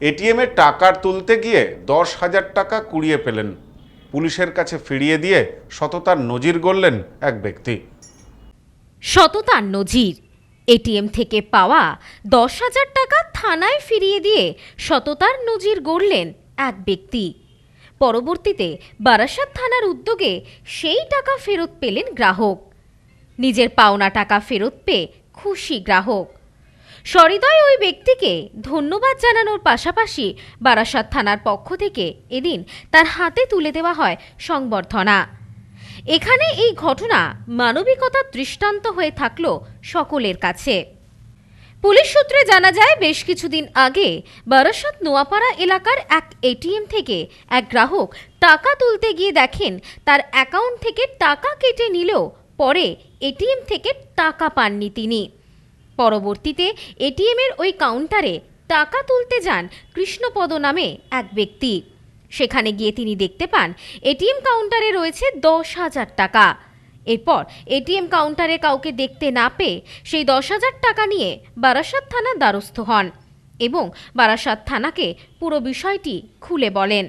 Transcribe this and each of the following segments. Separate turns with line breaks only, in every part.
এটিএমে টাকার তুলতে গিয়ে দশ হাজার টাকা কুড়িয়ে পেলেন। পুলিশের কাছে ফিরিয়ে দিয়ে সততার নজির গড়লেন এক ব্যক্তি।
সততার নজির। এটিএম থেকে পাওয়া দশ হাজার টাকা থানায় ফিরিয়ে দিয়ে সততার নজির গড়লেন এক ব্যক্তি। পরবর্তীতে বারাসাত থানার উদ্যোগে সেই টাকা ফেরত পেলেন গ্রাহক। নিজের পাওনা টাকা ফেরত পেয়ে খুশি গ্রাহক। সহৃদয় ওই ব্যক্তিকে ধন্যবাদ জানানোর পাশাপাশি বারাসাত থানার পক্ষ থেকে এদিন তার হাতে তুলে দেওয়া হয় সংবর্ধনা। এখানে এই ঘটনা মানবিকতার দৃষ্টান্ত হয়ে থাকল সকলের কাছে। পুলিশ সূত্রে জানা যায়, বেশ কিছুদিন আগে বারাসাত নোয়াপাড়া এলাকার এক এটিএম থেকে এক গ্রাহক টাকা তুলতে গিয়ে দেখেন তার অ্যাকাউন্ট থেকে টাকা কেটে নিলেও পরে এটিএম থেকে টাকা পাননি তিনি। পরবর্তীতে এটিএমের ওই কাউন্টারে টাকা তুলতে যান কৃষ্ণপদ নামে এক ব্যক্তি। সেখানে গিয়ে তিনি দেখতে পান, এটিএম কাউন্টারে রয়েছে দশ হাজার টাকা। এরপর এটিএম কাউন্টারে কাউকে দেখতে না পেয়ে সেই দশ হাজার টাকা নিয়ে বারাসাত থানার দ্বারস্থ হন এবং বারাসাত থানাকে পুরো বিষয়টি খুলে বলেন।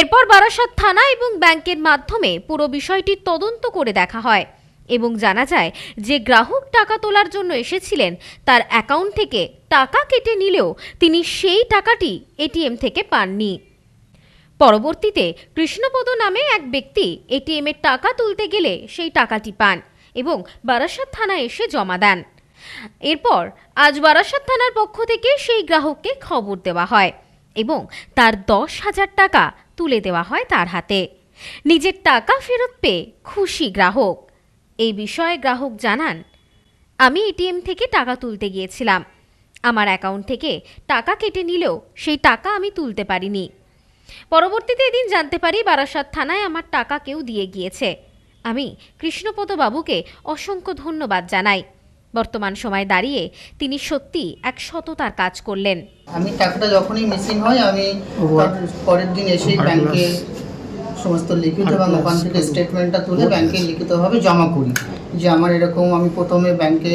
এরপর বারাসাত থানা এবং ব্যাংকের মাধ্যমে পুরো বিষয়টি তদন্ত করে দেখা হয়। এবং জানা যায় যে গ্রাহক টাকা তোলার জন্য এসেছিলেন, তার অ্যাকাউন্ট থেকে টাকা কেটে নিলেও তিনি সেই টাকাটি এটিএম থেকে পাননি। পরবর্তীতে কৃষ্ণপদ নামে এক ব্যক্তি এটিএমের টাকা তুলতে গেলে সেই টাকাটি পান এবং বারাসাত থানায় এসে জমা দেন। এরপর আজ বারাসাত থানার পক্ষ থেকে সেই গ্রাহককে খবর দেওয়া হয় এবং তার দশ হাজার টাকা তুলে দেওয়া হয় তার হাতে। নিজের টাকা ফেরত পেয়ে খুশি গ্রাহক। এই বিষয়ে গ্রাহক জানান আমি এটিএম থেকে টাকা তুলতে গিয়েছিলাম। আমার অ্যাকাউন্ট থেকে টাকা কেটে নিলেও সেই টাকা আমি তুলতে পারিনি। পরবর্তীতে এদিন জানতে পারি বারাসাত থানায় আমার টাকা কেউ দিয়ে গিয়েছে। আমি কৃষ্ণপদ বাবুকে অসংখ্য ধন্যবাদ জানাই। বর্তমান সময় দাঁড়িয়ে তিনি সত্যি এক সততার কাজ করলেন।
আমি টাকাটা যখনই মিসিং হয় আমি পরের দিন এসেই ব্যাংকে সমস্ত লিখিত এবং ওখান থেকে স্টেটমেন্টটা তুলে ব্যাংকে লিখিতভাবে জমা করি যে আমার এরকম আমি প্রথমে ব্যাংকে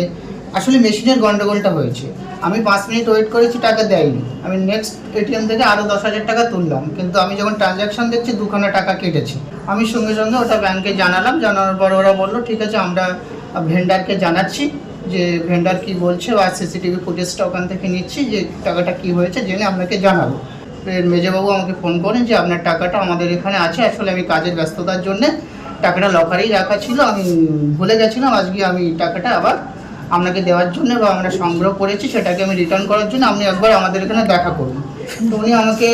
আসলে মেশিনের গন্ডগোলটা হয়েছে। আমি পাঁচ মিনিট ওয়েট করেছি টাকা দেয়নি। আমি নেক্সট এটিএম থেকে আরও দশ হাজার টাকা তুললাম। কিন্তু আমি যখন ট্রানজ্যাকশন দেখছি দুখানা টাকা কেটেছে। আমি সঙ্গে সঙ্গে ওটা ব্যাংকে জানালাম। জানানোর পর ওরা বলল ঠিক আছে আমরা ভেন্ডারকে জানাচ্ছি যে ভেন্ডার কি বলছে বা সিসিটিভি ফুটেজটা ওখান থেকে নিচ্ছি যে টাকাটা কি হয়েছে জেনে আপনাকে জানাব। মেজবাবু আমাকে ফোন করেন যে আপনার টাকাটা আমাদের এখানে আছে। আসলে আমি কাজের ব্যস্ততার জন্য টাকাটা লকারেই রাখা ছিল। আমি ভুলে গেছিলাম, আজকে আমি টাকাটা আবার আপনাকে দেওয়ার জন্য বা আমরা সংগ্রহ করেছি, সেটাকে আমি রিটার্ন করার জন্য আপনি একবার আমাদের এখানে দেখা করুন। তো উনি আমাকে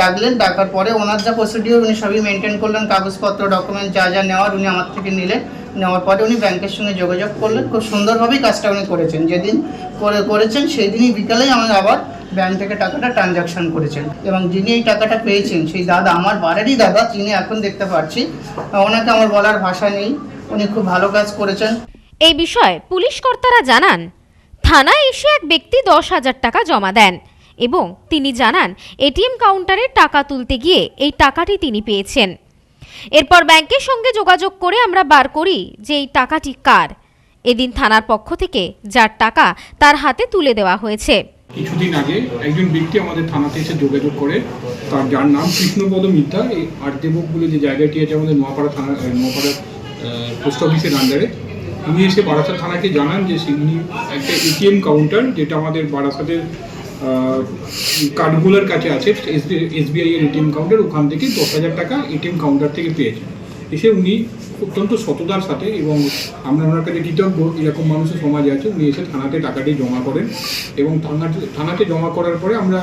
ডাকলেন, ডাকার পরে ওনার যা প্রসিডিওর উনি সবই মেনটেন করলেন, কাগজপত্র ডকুমেন্ট যা যা নেওয়ার উনি আমার থেকে নিলেন। নেওয়ার পরে উনি ব্যাংকের সঙ্গে যোগাযোগ করলেন। খুব সুন্দরভাবেই কাজটা উনি করেছেন। যেদিন করে করেছেন সেই দিনই বিকালেই আমাকে আবার ব্যাংক থেকে টাকাটা ট্রানজাকশন করেছেন। এবং যিনি এই টাকাটা পেয়েছেন, সেই দাদা, আমার বাড়িরই দাদা যিনি এখন দেখতে পাচ্ছি ওনাকে আমার বলার ভাষা নেই। উনি খুব ভালো কাজ করেছেন।
এই বিষয়ে পুলিশ কর্তারা জানান, থানায় এসে এক ব্যক্তি দশ হাজার টাকা জমা দেন এবং তিনি জানান, এটিএম কাউন্টারে টাকা তুলতে গিয়ে এই টাকাটি তিনি পেয়েছেন। এরপর ব্যাংকের সঙ্গে যোগাযোগ করে আমরা বার করি যে এই টাকাটি কার। এদিন থানার পক্ষ থেকে যার টাকা তার হাতে তুলে দেওয়া হয়েছে।
কিছুদিন আগে একজন ব্যক্তি আমাদের থানাতে এসে যোগাযোগ করে, তার যার নাম কৃষ্ণপদ মিত্রা এই আর্দেবক বলে যে জায়গাটি আছে আমাদের নোয়াপাড়া থানা নোয়াপাড়া পোস্ট অফিসের আন্ডারে উনি এসে বারাসাত থানাকে জানান যে উনি একটা এটিএম কাউন্টার যেটা আমাদের বারাসাতের কাঠগোলার কাছে আছে এসবিআই এর এটিএম কাউন্টার ওখান থেকে দশ হাজার টাকা এটিএম কাউন্টার থেকে পেয়েছেন এসে উনি অত্যন্ত সততার সাথে এবং আমরা ওনার কাছে কৃতজ্ঞ, এরকম মানুষের সমাজে আছে, উনি এসে থানাতে টাকাটি জমা করেন এবং থানাতে থানাতে জমা করার পরে আমরা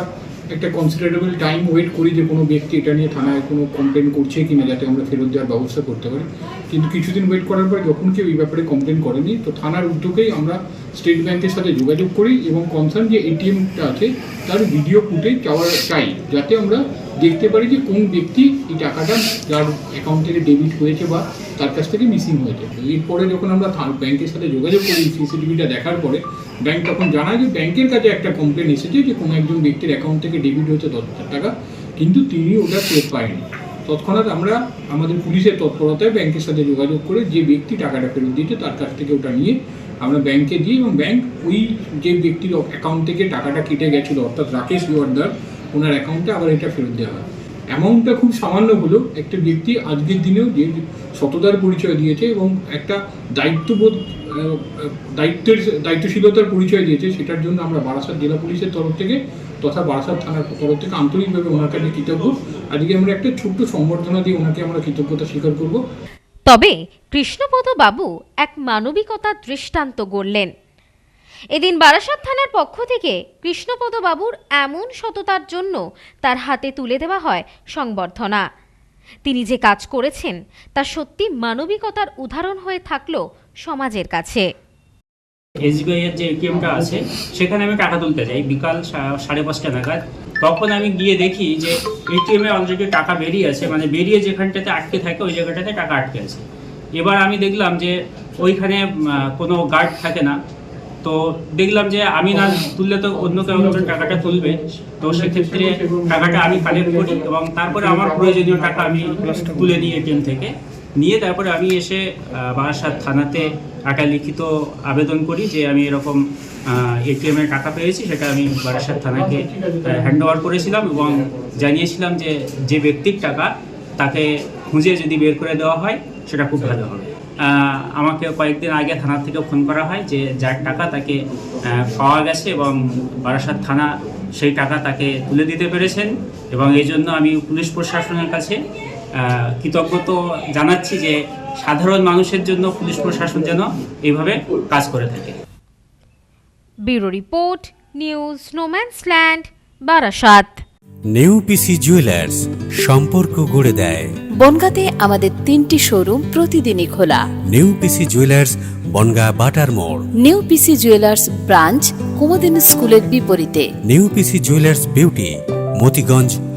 একটা কনসিডারেবল টাইম ওয়েট করি যে কোনো ব্যক্তি এটা নিয়ে থানায় কোনো কমপ্লেন করছে কি না যাতে আমরা ফেরত দেওয়ার ব্যবস্থা করতে পারি। কিন্তু কিছুদিন ওয়েট করার পর যখন কেউ এই ব্যাপারে কমপ্লেন করেনি, তো থানার উদ্যোগেই আমরা স্টেট ব্যাংকের সাথে যোগাযোগ করি এবং কনসার্ন যে এটিএমটা আছে, তার ভিডিও ফুটেজ চাওয়ার চাই, যাতে আমরা দেখতে পারি যে কোন ব্যক্তি এই টাকাটা যার অ্যাকাউন্ট থেকে ডেবিট হয়েছে বা তার কাছ থেকে মিসিং হয়েছে। এরপরে যখন আমরা ব্যাংকের সাথে যোগাযোগ করি সিসিটিভিটা দেখার পরে ব্যাংক তখন জানায় যে ব্যাংকের কাছে একটা কমপ্লেন এসেছে যে কোনো একজন ব্যক্তির অ্যাকাউন্ট থেকে ডেবিট হয়েছে দশ হাজার টাকা, কিন্তু তিনি ওটা টের পায়নি। তৎক্ষণাৎ আমরা আমাদের পুলিশের তৎপরতায় ব্যাংকের সাথে যোগাযোগ করে যে ব্যক্তি টাকাটা ফেরত দিয়েছে তার কাছ থেকে ওটা নিয়ে আমরা ব্যাংকে দিই এবং ব্যাংক ওই যে ব্যক্তির অ্যাকাউন্ট থেকে টাকাটা কেটে গেছিল, অর্থাৎ রাকেশ জোয়ারদার ওনার অ্যাকাউন্টে আবার এটা ফেরত দেওয়া হয়। অ্যামাউন্টটা খুব সামান্য হলেও একটা ব্যক্তি আজকের দিনেও যে সততার পরিচয় দিয়েছে এবং একটা দায়িত্ববোধ দায়িত্বের, দায়িত্বশীলতার পরিচয় দিয়েছে, সেটার জন্য আমরা বারাসাত জেলা পুলিশের তরফ থেকে তথা বারাসাত থানার তরফ থেকে আন্তরিকভাবে ওনার কাছে কৃতজ্ঞ। আজকে আমরা একটা ছোট্ট সম্বর্ধনা দিয়ে ওনাকে আমরা কৃতজ্ঞতা স্বীকার করব।
তবে কৃষ্ণপদ বাবু এক মানবিকতার দৃষ্টান্ত গড়লেন। এদিন বারাসাত থানার পক্ষ থেকে কৃষ্ণপদ বাবুর এমন সততার জন্য তার হাতে তুলে দেওয়া হয় সংবর্ধনা। তিনি যে কাজ করেছেন, তা সত্যি মানবিকতার উদাহরণ হয়ে থাকল সমাজের কাছে।
এসবিআই এর যে এটিএমটা আছে, সেখানে আমি টাকা তুলতে যাই। বিকাল সাড়ে পাঁচটা নাগাদ। তখন আমি গিয়ে দেখি যে এটিএম এ অলরেডি টাকা বেরিয়ে আছে মানে বেরিয়ে যেখানটাতে আটকে থাকে, ওই জায়গাটাতে টাকা আটকে আছে। এবার আমি দেখলাম যে ওইখানে কোনো গার্ড থাকে না। তো দেখলাম যে আমি না তুললে তো অন্য কেউ টাকাটা তুলবে। তো সেক্ষেত্রে টাকাটা আমি কালেক্ট করি এবং তারপরে আমার প্রয়োজনীয় টাকা আমি তুলে নিই এটিএম থেকে। নিয়ে তারপরে আমি এসে বারাসাত থানাতে একটা লিখিত আবেদন করি যে আমি এরকম এটিএমের টাকা পেয়েছি, সেটা আমি বারাসাত থানাকে হ্যান্ড ওভার করেছিলাম এবং জানিয়েছিলাম যে যে ব্যক্তির টাকা তাকে খুঁজে যদি বের করে দেওয়া হয়, সেটা খুব ভালো হবে। আমাকে কয়েকদিন আগে থানা থেকে ফোন করা হয় যে যার টাকা তাকে পাওয়া গেছে এবং বারাসাত থানা সেই টাকা তাকে তুলে দিতে পেরেছেন এবং এই জন্য আমি পুলিশ প্রশাসনের কাছে কৃতজ্ঞতা জানাচ্ছি যে সাধারণ মানুষের জন্য পুলিশ প্রশাসন যেন এইভাবে কাজ করে থাকে।
Bureau report news snowman's land Barasat
new PC jewellers সম্পর্ক গড়ে দেয়।
বনগাঁতে আমাদের তিনটি শোরুম প্রতিদিনই খোলা।
নেউপিসি জুয়েলার্স বনগা বাটার মোড়।
নিউ পিসি জুয়েলার্স ব্রাঞ্চ কুমদিন স্কুলের বিপরীতে।
New PC jewellers beauty Motiganj